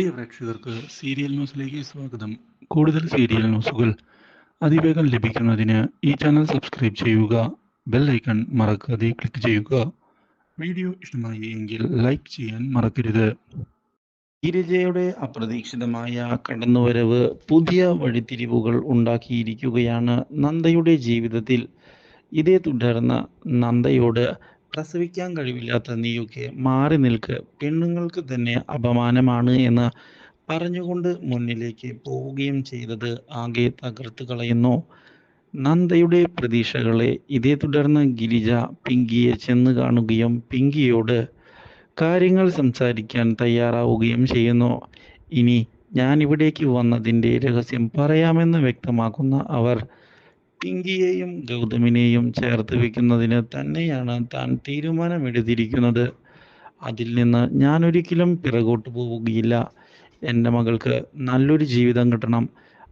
പ്രിയ പ്രേക്ഷകർക്ക് സീരിയൽ ന്യൂസിലേക്ക് സ്വാഗതം. കൂടുതൽ സീരിയൽ ന്യൂസുകൾ അതിവേഗം ലഭിക്കുന്നതിന് ഈ ചാനൽ സബ്സ്ക്രൈബ് ചെയ്യുക ബെൽ ഐക്കൺ മറക്കാതെ ക്ലിക്ക് ചെയ്യുക. വീഡിയോ ഇഷ്ടമായി എങ്കിൽ ലൈക്ക് ചെയ്യാൻ മറക്കരുത്. ഗിരിജയുടെ അപ്രതീക്ഷിതമായ കടന്നുവരവ് പുതിയ വഴിത്തിരിവുകൾ ഉണ്ടാക്കിയിരിക്കുകയാണ് നന്ദയുടെ ജീവിതത്തിൽ. ഇതേ തുടർന്ന് നന്ദയോട് പ്രസവിക്കാൻ കഴിവില്ലാത്ത നീയൊക്കെ മാറി നിൽക്ക്. പെണ്ണുങ്ങൾക്ക് തന്നെ അപമാനമാണ് എന്ന് പറഞ്ഞുകൊണ്ട് മുന്നിലേക്ക് പോവുകയും ചെയ്തത് ആകെ തകർത്ത് കളയുന്നു. നന്ദയുടെ പ്രതീക്ഷകളെ ഇതേ തുടർന്ന് ഗിരിജ പിങ്കിയെ ചെന്ന് കാണുകയും പിങ്കിയോട് കാര്യങ്ങൾ സംസാരിക്കാൻ തയ്യാറാവുകയും ചെയ്യുന്നു. ഇനി ഞാൻ ഇവിടേക്ക് വന്നതിന്റെ രഹസ്യം പറയാമെന്ന് വ്യക്തമാക്കുന്ന അവർ പിങ്കിയെയും ഗൗതമിനെയും ചേർത്ത് വെക്കുന്നതിന് തന്നെയാണ് താൻ തീരുമാനമെടുത്തിരിക്കുന്നത്. അതിൽ നിന്ന് ഞാൻ ഒരിക്കലും പിറകോട്ട് പോവുകയില്ല. എന്റെ മകൾക്ക് നല്ലൊരു ജീവിതം കിട്ടണം.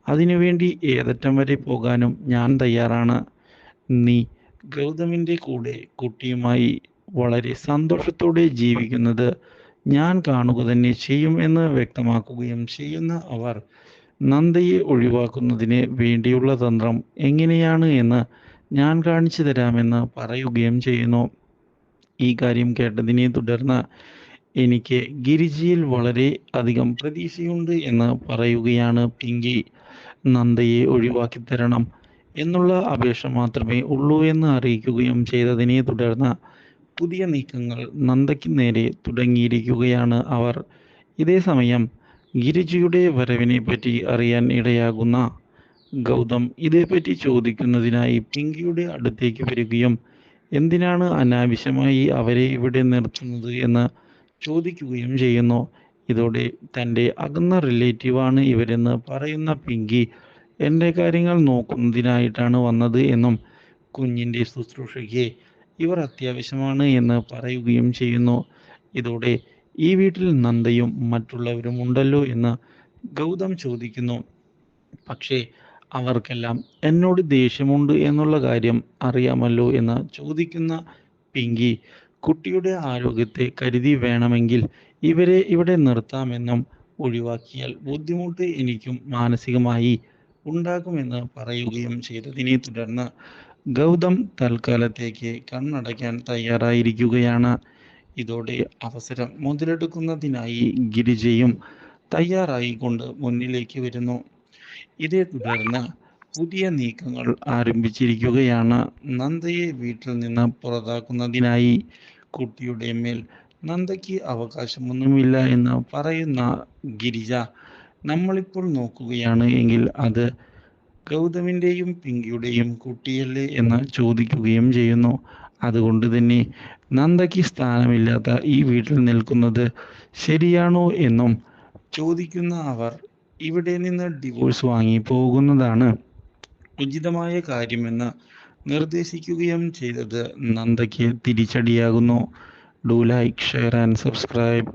അതിനുവേണ്ടി ഏതറ്റം വരെ പോകാനും ഞാൻ തയ്യാറാണ്. നീ ഗൗതമിന്റെ കൂടെ കുട്ടിയുമായി വളരെ സന്തോഷത്തോടെ ജീവിക്കുന്നത് ഞാൻ കാണുക തന്നെ ചെയ്യും എന്ന് വ്യക്തമാക്കുകയും ചെയ്യുന്ന അവർ നന്ദയെ ഒഴിവാക്കുന്നതിന് വേണ്ടിയുള്ള തന്ത്രം എങ്ങനെയാണ് എന്ന് ഞാൻ കാണിച്ചു തരാമെന്ന് പറയുകയും ചെയ്യുന്നു. ഈ കാര്യം കേട്ടതിനെ തുടർന്ന് എനിക്ക് ഗിരിജിയിൽ വളരെ അധികം പ്രതീക്ഷയുണ്ട് എന്ന് പറയുകയാണ് പിങ്കി. നന്ദയെ ഒഴിവാക്കി തരണം എന്നുള്ള അപേക്ഷ മാത്രമേ ഉള്ളൂ എന്ന് അറിയിക്കുകയും ചെയ്തതിനെ തുടർന്ന് പുതിയ നീക്കങ്ങൾ നന്ദയ്ക്ക് നേരെ തുടങ്ങിയിരിക്കുകയാണ് അവർ. ഇതേ സമയം ഗിരിജയുടെ വരവിനെ പറ്റി അറിയാൻ ഇടയാകുന്ന ഗൗതം ഇതേപ്പറ്റി ചോദിക്കുന്നതിനായി പിങ്കിയുടെ അടുത്തേക്ക് വരികയും എന്തിനാണ് അനാവശ്യമായി അവരെ ഇവിടെ നിർത്തുന്നത് എന്ന് ചോദിക്കുകയും ചെയ്യുന്നു. ഇതോടെ തന്റെ അകന്ന റിലേറ്റീവാണ് ഇവരെന്ന് പറയുന്ന പിങ്കി എന്റെ കാര്യങ്ങൾ നോക്കുന്നതിനായിട്ടാണ് വന്നത് എന്നും കുഞ്ഞിന്റെ ശുശ്രൂഷയ്ക്ക് ഇവർ അത്യാവശ്യമാണ് എന്ന് പറയുകയും ചെയ്യുന്നു. ഇതോടെ ഈ വീട്ടിൽ നന്ദയും മറ്റുള്ളവരും ഉണ്ടല്ലോ എന്ന് ഗൗതം ചോദിക്കുന്നു. പക്ഷേ അവർക്കെല്ലാം എന്നോട് ദേഷ്യമുണ്ട് എന്നുള്ള കാര്യം അറിയാമല്ലോ എന്ന് ചോദിക്കുന്ന പിങ്കി കുട്ടിയുടെ ആരോഗ്യത്തെ കരുതി വേണമെങ്കിൽ ഇവരെ ഇവിടെ നിർത്താമെന്നും ഒഴിവാക്കിയാൽ ബുദ്ധിമുട്ട് എനിക്കും മാനസികമായി ഉണ്ടാകുമെന്ന് പറയുകയും ചെയ്തതിനെ തുടർന്ന് ഗൗതം തൽക്കാലത്തേക്ക് കണ്ണടയ്ക്കാൻ തയ്യാറായിരിക്കുകയാണ്. ഇതോടെ അവസരം മുതലെടുക്കുന്നതിനായി ഗിരിജയും തയ്യാറായിക്കൊണ്ട് മുന്നിലേക്ക് വരുന്നു. ഇതേ തുടർന്ന് പുതിയ നീക്കങ്ങൾ ആരംഭിച്ചിരിക്കുകയാണ്. നന്ദയെ വീട്ടിൽ നിന്ന് പുറത്താക്കുന്നതിനായി കുട്ടിയുടെ മേൽ നന്ദയ്ക്ക് അവകാശമൊന്നുമില്ല എന്ന് പറയുന്ന ഗിരിജ നമ്മളിപ്പോൾ നോക്കുകയാണ് എങ്കിൽ അത് ഗൗതമിന്റെയും പിങ്കിയുടെയും കുട്ടിയല്ലേ എന്ന് ചോദിക്കുകയും ചെയ്യുന്നു. അതുകൊണ്ട് തന്നെ നന്ദയ്ക്ക് സ്ഥാനമില്ലാത്ത ഈ വീട്ടിൽ നിൽക്കുന്നത് ശരിയാണോ എന്നും ചോദിക്കുന്ന അവർ ഇവിടെ നിന്ന് ഡിവോഴ്സ് വാങ്ങി പോകുന്നതാണ് ഉചിതമായ കാര്യമെന്ന് നിർദ്ദേശിക്കുകയും ചെയ്തത് നന്ദയ്ക്ക് തിരിച്ചടിയാകുന്നു. Do like share and subscribe